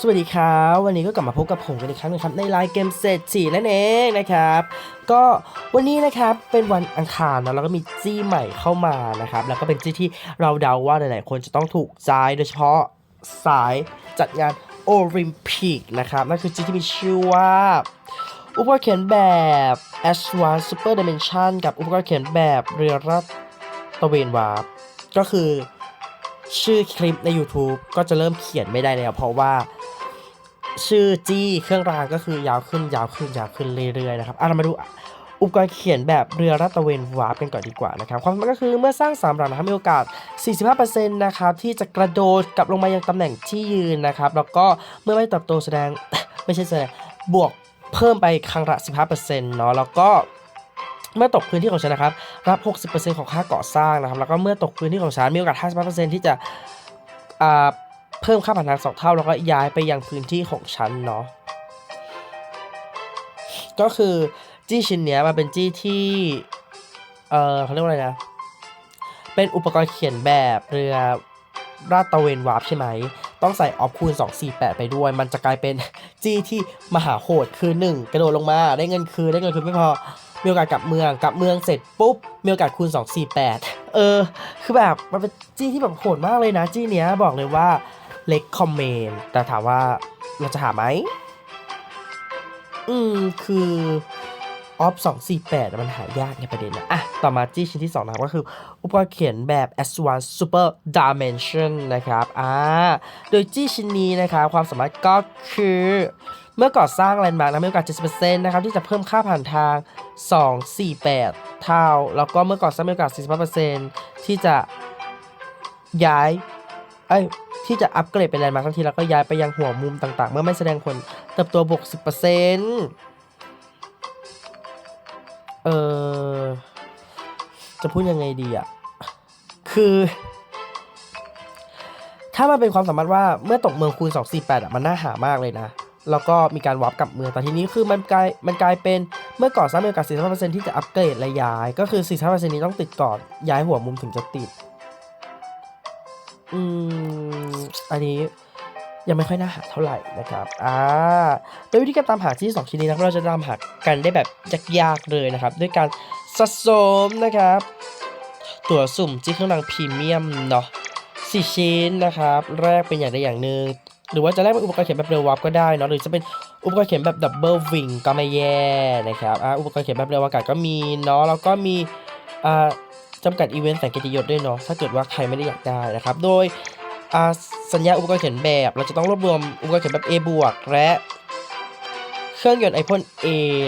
สวัสดีครับ วันนี้ก็กลับมาพบกับผมกันอีกครั้งหนึงครับในไลน์เกมเศรษฐีนั่นเองนะครับ ก็วันนี้นะครับเป็นวันอังคารนะแล้วก็มีจี้ใหม่เข้ามานะครับ แล้วก็เป็นจี้ที่เราเดาว่าหลายๆคนจะต้องถูกใจโดยเฉพาะสายจัดงานโอลิมปิกนะครับนั่นคือจี้ที่มีชื่อว่าอุปกรณ์เขียนแบบ Advanced Super Dimension กับอุปกรณ์เขียนแบบเรือรัดตะเวนวาร์ปก็คือ ชื่อคลิปใน YouTube ก็จะเริ่มเขียนไม่ได้แล้วเพราะว่าชื่อจี้เครื่องรางก็คือยาวขึ้นยาวขึ้นยาวขึ้นเรื่อยๆนะครับอะเรามาดูอุปกรณ์เขียนแบบเรือรัตเวนวาร์ปกันก่อนดีกว่านะครับความสำคัญก็คือเมื่อสร้างสามหลังนะครับมีโอกาส 45%นะครับที่จะกระโดดกลับลงมายังตำแหน่งที่ยืนนะครับแล้วก็เมื่อไม่เติบโตแสดงไม่ใช่แสดงบวกเพิ่มไปครั้งละ 15%เนาะแล้วก็ เมื่อตกพื้นที่ของฉันนะครับ รับ 60%ของค่าก่อสร้างนะครับ แล้วก็เมื่อตกพื้นที่ของฉันมีโอกาส 55%ที่จะอ่าเพิ่มค่าผ่านทางสองเท่า แล้วก็ย้ายไปยังพื้นที่ของฉันเนาะ ก็คือจี้ชิ้นเนี้ยมันเป็นจี้ที่ เอ่อเขาเรียกว่าอะไรนะ เป็นอุปกรณ์เขียนแบบเรือราดตะเวนวาร์ปใช่ไหม ต้องใส่ออฟคูณ 248 ไปด้วย มันจะกลายเป็นจี้ที่มหาโหดคือ 1 กระโดดลงมา ได้เงินคืนได้เงินคืนไม่พอ มีโอกาสกลับเมืองกลับเมืองเสร็จปุ๊บมีโอกาสคูณ 248 เออ คือแบบมันเป็นจี้ที่แบบโหดมากเลยนะ จี้เนี้ยบอกเลยว่าเล็กคอมเมนแต่ถามว่าเราจะหาไหมอืม คือออฟ248มันหายากในประเด็นนะอะ ต่อมาจี้ชิ้นที่ 2 นะครับ ก็คือ อุปกรณ์เขียนแบบ Advanced Super Dimension นะครับ อ่า โดยจี้ชิ้นนี้นะครับ ความสามารถก็คือ เมื่อก่อสร้างแลนด์มาร์กนะมีโอกาส 70%นะครับที่จะเพิ่มค่าผ่านทาง 248 เท่า แล้วก็เมื่อก่อสร้างมีโอกาส 45%ที่จะย้ายเอ้ยที่จะอัปเกรดเป็นแลนด์มาร์กทันทีแล้วก็ย้ายไปยังหัวมุมต่างๆ เมื่อไม่แสดงผลเติบโตบวก 10%เออจะพูดยังไงดีอะ คือ ถ้ามันเป็นความสามารถว่าเมื่อตกเมืองคูณ 248 อะ มันน่าหามากเลยนะ แล้วก็มีการวาร์ปกลับเมืองแต่ทีนี้คือมันกลายมันกลายเป็นเมื่อก่อสร้างมีโอกาส45%ที่จะอัปเกรดและย้าย ก็คือ 45%นี้ต้องติดก่อนย้ายหัวมุมถึงจะติด อืม อันนี้ยังไม่ค่อยน่าหาเท่าไหร่นะครับ อ่า โดยวิธีการตามหาที่สองชิ้นนี้นะครับเราจะตามหากันได้แบบยากๆเลยนะครับ ด้วยการสะสมนะครับ ตั๋วสุ่มที่เครื่องรางพรีเมียมเนาะสี่ชิ้นนะครับ แรกเป็นอย่างใดอย่างหนึ่ง หรือว่าจะแรกเป็นอุปกรณ์เขียนแบบเรือวับก็ได้เนาะหรือจะเป็นอุปกรณ์เขียนแบบดับเบิลวิงก็ไม่แย่นะครับอ่าอุปกรณ์เขียนแบบเรืออากาศก็มีเนาะแล้วก็มีอ่าจำกัดอีเวนต์แสงเกียรติยศด้วยเนาะถ้าเกิดว่าใครไม่ได้อยากได้นะครับ โดยอ่าสัญญาอุปกรณ์เขียนแบบ เราจะต้องรวบรวมอุปกรณ์เขียนแบบ A บวกและเครื่องยนต์ไอพ่น A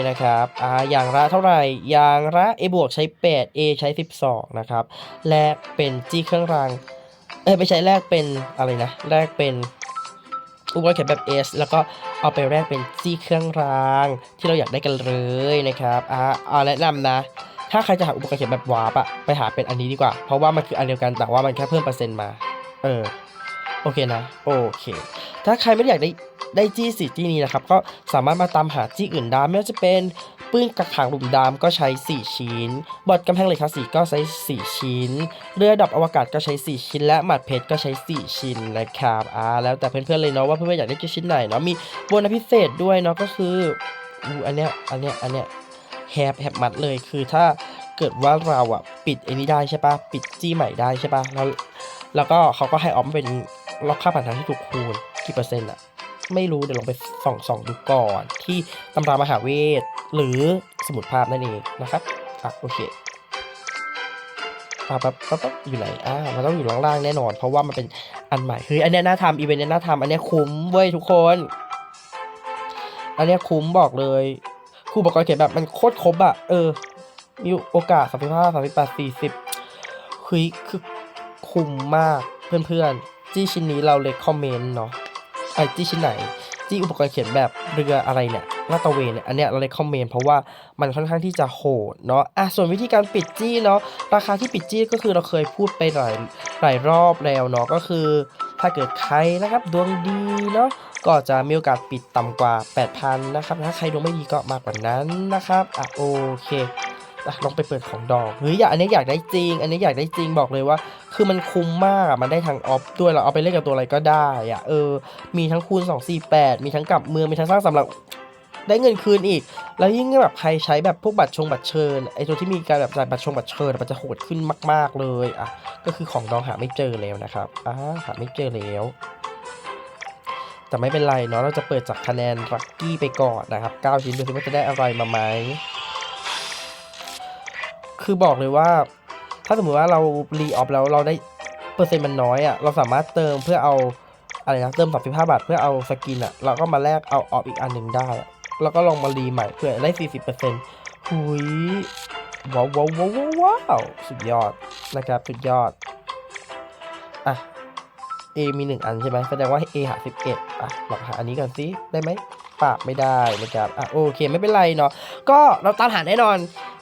นะครับอ่าอย่างละเท่าไหร่ อย่างละ A บวกใช้ 8 A ใช้ 12 นะครับ แลกเป็นจี้เครื่องราง เอ้ยไม่ใช่แลกเป็นอะไรนะ แลกเป็น อุปกรณ์เขียนแบบ S แล้วก็เอาไปแลกเป็นจี้เครื่องราง ที่เราอยากได้กันเลยนะครับอ่าเอาแนะนำนะ ถ้าใครจะหาอุปกรณ์เขียนแบบวาร์ปอะไปหาเป็นอันนี้ดีกว่า เพราะว่ามันคืออันเดียวกันแต่ว่ามันแค่เพิ่มเปอร์เซ็นต์มา เออ โอเคนะ โอเค ถ้าใครไม่ได้อยากได้ได้จี้สีจี้นี้นะครับ ก็สามารถมาตามหาจี้อื่นได้ไม่ว่าจะเป็น ปืนกักขังหลุมดำก็ใช้ 4 ชิ้น บอดกำแพงเหล็กคาสสีก็ใช้ 4 ชิ้น เรือดับอวกาศก็ใช้ 4 ชิ้น และหมัดเพชรก็ใช้ 4 ชิ้นนะครับอ่าแล้วแต่เพื่อนๆเลยเนาะว่าเพื่อนๆอยากได้กี่ชิ้นไหนเนาะมีโบนัสพิเศษด้วยเนาะก็คืออูอันเนี้ยอันเนี้ยอันเนี้ยแฮปแฮปมัดเลยคือถ้าเกิดว่าเราอะปิดไอ้นี้ได้ใช่ปะปิดจี้ใหม่ได้ใช่ปะแล้วแล้วก็เขาก็ให้ออมเป็นล็อกค่าผ่านทางที่ถูกคูณกี่เปอร์เซ็นต์อะไม่รู้เดี๋ยวลองไปส่องส่องดูก่อน ที่ตำรามหาเวท หรือสมุดภาพนั่นเองนะครับอะโอเคอะปั๊บปั๊บปั๊บอยู่ไหนอ่ามันต้องอยู่ล่างๆแน่นอน เพราะว่ามันเป็นอันใหม่คืออันนี้น่าทำอีเวนต์นี้น่าทำอันนี้คุ้มเว้ยทุกคน อันนี้คุ้มบอกเลยครูบอกว่าเขียนแบบมันโคตรครบอะเออ มีโอกาสสามสิบห้าสามสิบแปดสี่สิบคือคือคุ้มมากเพื่อนๆ จี้ชิ้นนี้เราเลยคอมเมนต์เนาะไอ้จี้ชิ้นไหน จี้อุปกรณ์เขียนแบบเรืออะไรเนี่ย ลาดตระเวนเนี่ยอันเนี้ยเราเลยคอมเมนต์เพราะว่ามันค่อนข้างที่จะโหดเนาะอะส่วนวิธีการปิดจี้เนาะราคาที่ปิดจี้ก็คือเราเคยพูดไปหลายหลายรอบแล้วเนาะก็คือ ถ้าเกิดใครนะครับดวงดีเนาะก็จะมีโอกาสปิดต่ำกว่า 8,000นะครับถ้าใครดวงไม่ดีก็มากกว่านั้นนะครับอะโอเคลองไปเปิดของดองเฮ้ยอยากอันนี้อยากได้จริง อันนี้อยากได้จริงบอกเลยว่า คือมันคุ้มมากอะมันได้ทั้งออฟด้วยเราเอาไปเล่นกับตัวอะไรก็ได้อะเออมีทั้งคูณ248 มีทั้งกลับเมืองมีทั้งสร้างสำหรับ ได้เงินคืนอีก แล้วยิ่งแบบใครใช้แบบพวกบัตรชงบัตรเชิญไอตัวที่มีการแบบจ่ายบัตรชงบัตรเชิญมันจะโหดขึ้นมาก ๆเลยอะก็คือของดองหาไม่เจอแล้วนะครับอ่าหาไม่เจอแล้วแต่ไม่เป็นไรเนาะเราจะเปิดจากคะแนนลัคกี้ไปก่อนนะครับ 9 ชิ้นดูสิว่าจะได้อะไรมาไหมคือบอกเลยว่า ถ้าสมมติว่าเรารีออฟแล้วเราได้เปอร์เซ็นต์มันน้อยอะ่ะเราสามารถเติมเพื่อเอาอะไรนะเติม35บาทเพื่อเอาสกินอะ่ะเราก็มาแลกเอาออฟอีกอันหนึ่งได้ แล้วก็ลองมารีใหม่เพื่อได้ 40%หุยว้าวว้าวว้าวว้าวว้าวสุดยอดนะครับสุดยอด อะ A มีหนึ่งอันใช่ไหมแสดงว่า A หา 11 อะลองหาอันนี้ก่อนสิได้ไหมปากไม่ได้นะครับ อะโอเคไม่เป็นไรเนาะก็เราตามหาแน่นอน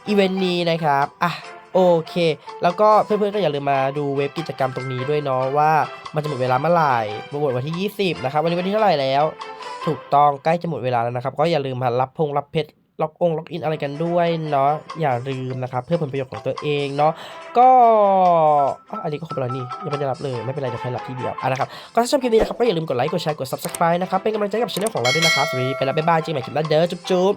อีเวนต์นี้นะครับ อะโอเค แล้วก็เพื่อนๆก็อย่าลืมมาดูเว็บกิจกรรมตรงนี้ด้วยเนาะว่ามันจะหมดเวลาเมื่อไหร่หมดวันที่ 20 นะครับ วันนี้วันที่เท่าไหร่แล้ว ถูกต้องใกล้จะหมดเวลาแล้วนะครับ ก็อย่าลืมมารับพงรับเพชรล็อกองล็อกอินอะไรกันด้วยเนาะอย่าลืมนะครับ เพื่อผลประโยชน์ของตัวเองเนาะก็อันนี้ก็ครบแล้วนี่ยังไม่ได้รับเลยไม่เป็นไรเดี๋ยวค่อยรับทีเดียวอะนะครับก็ถ้าชอบคลิปนี้นะครับก็อย่าลืมกดไลค์กดแชร์กด subscribe นะครับเป็นกำลังใจกับช่องของเราด้วยนะครับสวัสดีไปแล้วบ๊ายบายเจอกันใหม่คลิปหน้าเด้อจุ๊บจุ๊บ